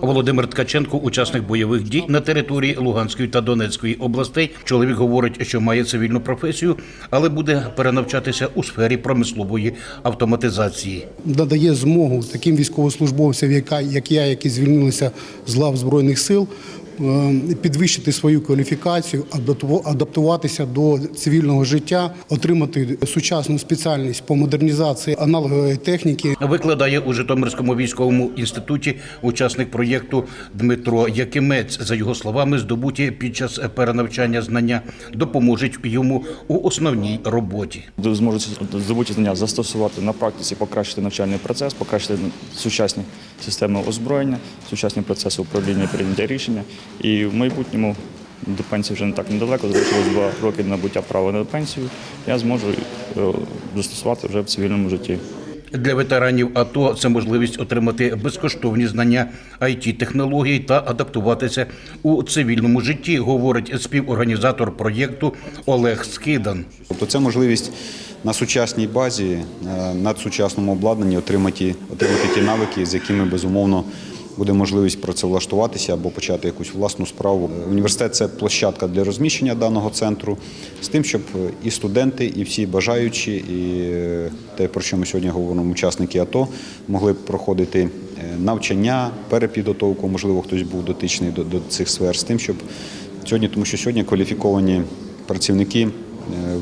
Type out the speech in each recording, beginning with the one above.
Володимир Ткаченко, учасник бойових дій на території Луганської та Донецької областей. Чоловік говорить, що має цивільну професію, але буде перенавчатися у сфері промислової автоматизації. надає змогу таким військовослужбовцям, як я, які звільнилися з лав Збройних сил, підвищити свою кваліфікацію, адапту- адаптуватися до цивільного життя, отримати сучасну спеціальність по модернізації аналогової техніки. Викладає у Житомирському військовому інституті учасник проєкту Дмитро Якимець. За його словами, здобуті під час перенавчання знання допоможуть йому у основній роботі. зможуть здобуті знання застосувати на практиці, покращити навчальний процес, покращити сучасні системи озброєння, сучасні процеси управління і прийняття рішення. І в майбутньому до пенсії вже не так недалеко, залишилось два роки набуття права на пенсію. Я зможу е, застосувати вже в цивільному житті. Для ветеранів АТО це можливість отримати безкоштовні знання it технологій та адаптуватися у цивільному житті, говорить співорганізатор проєкту Олег Скидан. Тобто це можливість на сучасній базі, е, на сучасному обладнанні отримати, отримати ті навики, з якими безумовно буде можливість працевлаштуватися або почати якусь власну справу. Університет це площадка для розміщення даного центру з тим, щоб і студенти, і всі бажаючі, і е, те, про що ми сьогодні говоримо, учасники АТО, могли б проходити е, навчання, перепідготовку, можливо, хтось був дотичний до, до цих сфер, з тим, щоб сьогодні, тому що сьогодні кваліфіковані працівники е,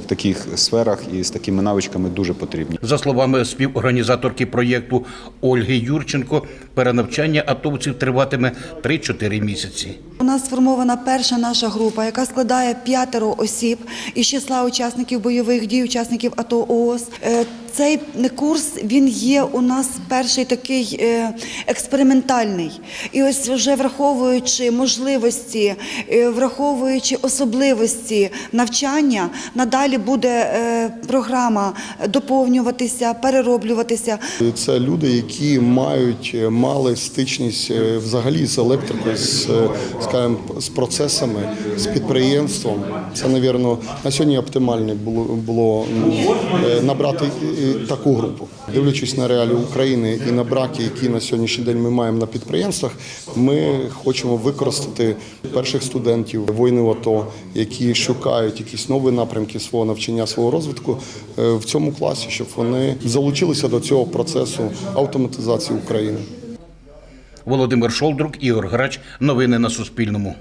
в таких сферах і з такими навичками дуже потрібні. За словами співорганізаторки проєкту Ольги Юрченко, перенавчання атовців триватиме 3-4 місяці. У нас сформована перша наша група, яка складає п'ятеро осіб із числа учасників бойових дій, учасників АТО ООС. Е, Цей курс він є у нас перший такий е, експериментальний. І ось вже враховуючи можливості, е, враховуючи особливості навчання, надалі буде програма доповнюватися, перероблюватися. Це люди, які мають мали стичність взагалі з електрикою, з, скажімо, з процесами, з підприємством. Це, навірно, на сьогодні оптимальне було, було е, набрати таку групу. Дивлячись на реалії України і на браки, які на сьогоднішній день ми маємо на підприємствах, ми хочемо використати перших студентів воїнів АТО, які шукають якісь нові напрямки свого навчання, свого розвитку е, в цьому класі, щоб вони залучилися до цього процесу автоматизації України. Володимир Шолдрук, Ігор Грач. Новини на Суспільному.